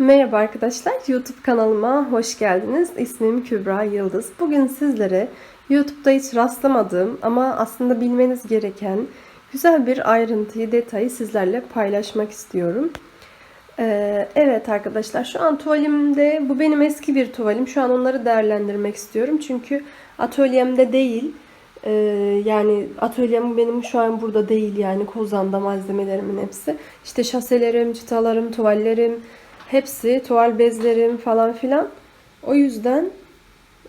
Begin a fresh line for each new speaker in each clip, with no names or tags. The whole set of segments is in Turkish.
Merhaba arkadaşlar, YouTube kanalıma hoş geldiniz. İsmim Kübra Yıldız. Bugün sizlere YouTube'da hiç rastlamadığım ama aslında bilmeniz gereken güzel bir ayrıntıyı, detayı sizlerle paylaşmak istiyorum. Ee, evet arkadaşlar, şu an tuvalimde, bu benim eski bir tuvalim. Şu an onları değerlendirmek istiyorum. Çünkü atölyemde değil, ee, yani atölyem benim şu an burada değil yani Kozan'da malzemelerimin hepsi. İşte şaselerim, çıtalarım, tuvallerim, hepsi, tuval bezlerim falan filan. O yüzden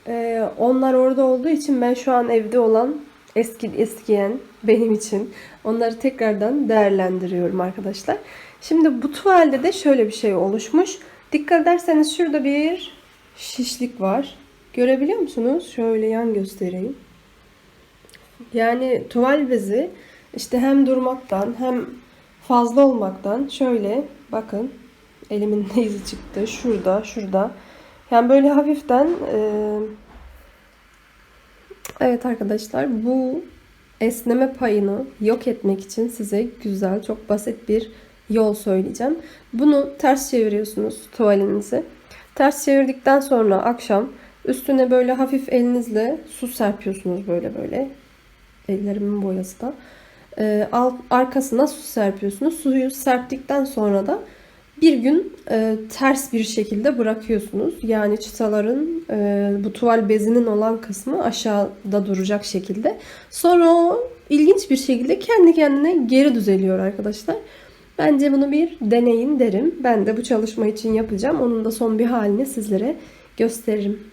e, onlar orada olduğu için ben şu an evde olan eski eskiyen benim için onları tekrardan değerlendiriyorum arkadaşlar. Şimdi bu tuvalde de şöyle bir şey oluşmuş. Dikkat ederseniz şurada bir şişlik var. Görebiliyor musunuz? Şöyle yan göstereyim. Yani tuval bezi işte hem durmaktan hem fazla olmaktan şöyle bakın elimin ne izi çıktı. Şurada, şurada. Yani böyle hafiften e, evet arkadaşlar bu esneme payını yok etmek için size güzel, çok basit bir yol söyleyeceğim. Bunu ters çeviriyorsunuz tuvalinizi. Ters çevirdikten sonra akşam üstüne böyle hafif elinizle su serpiyorsunuz böyle böyle. Ellerimin boyası da. E, alt, arkasına su serpiyorsunuz. Suyu serptikten sonra da bir gün e, ters bir şekilde bırakıyorsunuz. Yani çıtaların e, bu tuval bezinin olan kısmı aşağıda duracak şekilde. Sonra o ilginç bir şekilde kendi kendine geri düzeliyor arkadaşlar. Bence bunu bir deneyin derim. Ben de bu çalışma için yapacağım. Onun da son bir halini sizlere gösteririm.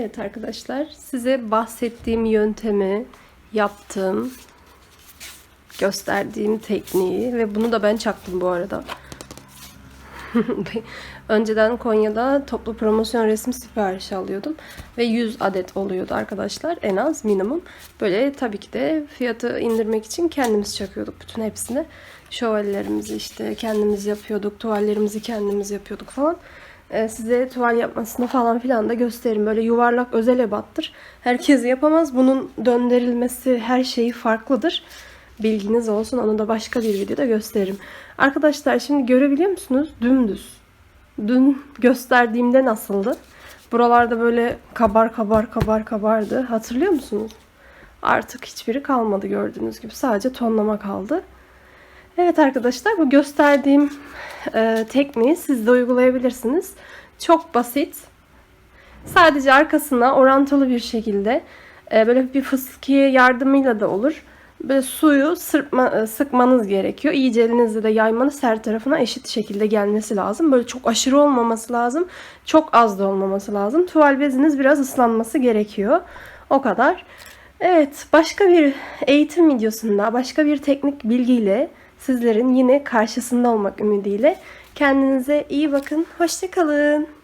Evet arkadaşlar size bahsettiğim yöntemi yaptım. Gösterdiğim tekniği ve bunu da ben çaktım bu arada. Önceden Konya'da toplu promosyon resim siparişi alıyordum. Ve 100 adet oluyordu arkadaşlar. En az minimum. Böyle tabii ki de fiyatı indirmek için kendimiz çakıyorduk bütün hepsini. Şövalyelerimizi işte kendimiz yapıyorduk. Tuvallerimizi kendimiz yapıyorduk falan. Ee, size tuval yapmasını falan filan da gösteririm. Böyle yuvarlak özel ebattır. Herkes yapamaz. Bunun döndürülmesi her şeyi farklıdır. Bilginiz olsun. Onu da başka bir videoda gösteririm. Arkadaşlar şimdi görebiliyor musunuz? Dümdüz. Dün gösterdiğimde nasıldı? Buralarda böyle kabar kabar kabar kabardı. Hatırlıyor musunuz? Artık hiçbiri kalmadı gördüğünüz gibi. Sadece tonlama kaldı. Evet arkadaşlar bu gösterdiğim e, tekniği siz de uygulayabilirsiniz. Çok basit. Sadece arkasına orantılı bir şekilde e, böyle bir fıskiye yardımıyla da olur. Böyle suyu sırpma, e, sıkmanız gerekiyor. İyice elinizle de yaymanız her tarafına eşit şekilde gelmesi lazım. Böyle çok aşırı olmaması lazım. Çok az da olmaması lazım. Tuval beziniz biraz ıslanması gerekiyor. O kadar. Evet başka bir eğitim videosunda başka bir teknik bilgiyle sizlerin yine karşısında olmak ümidiyle kendinize iyi bakın. Hoşçakalın.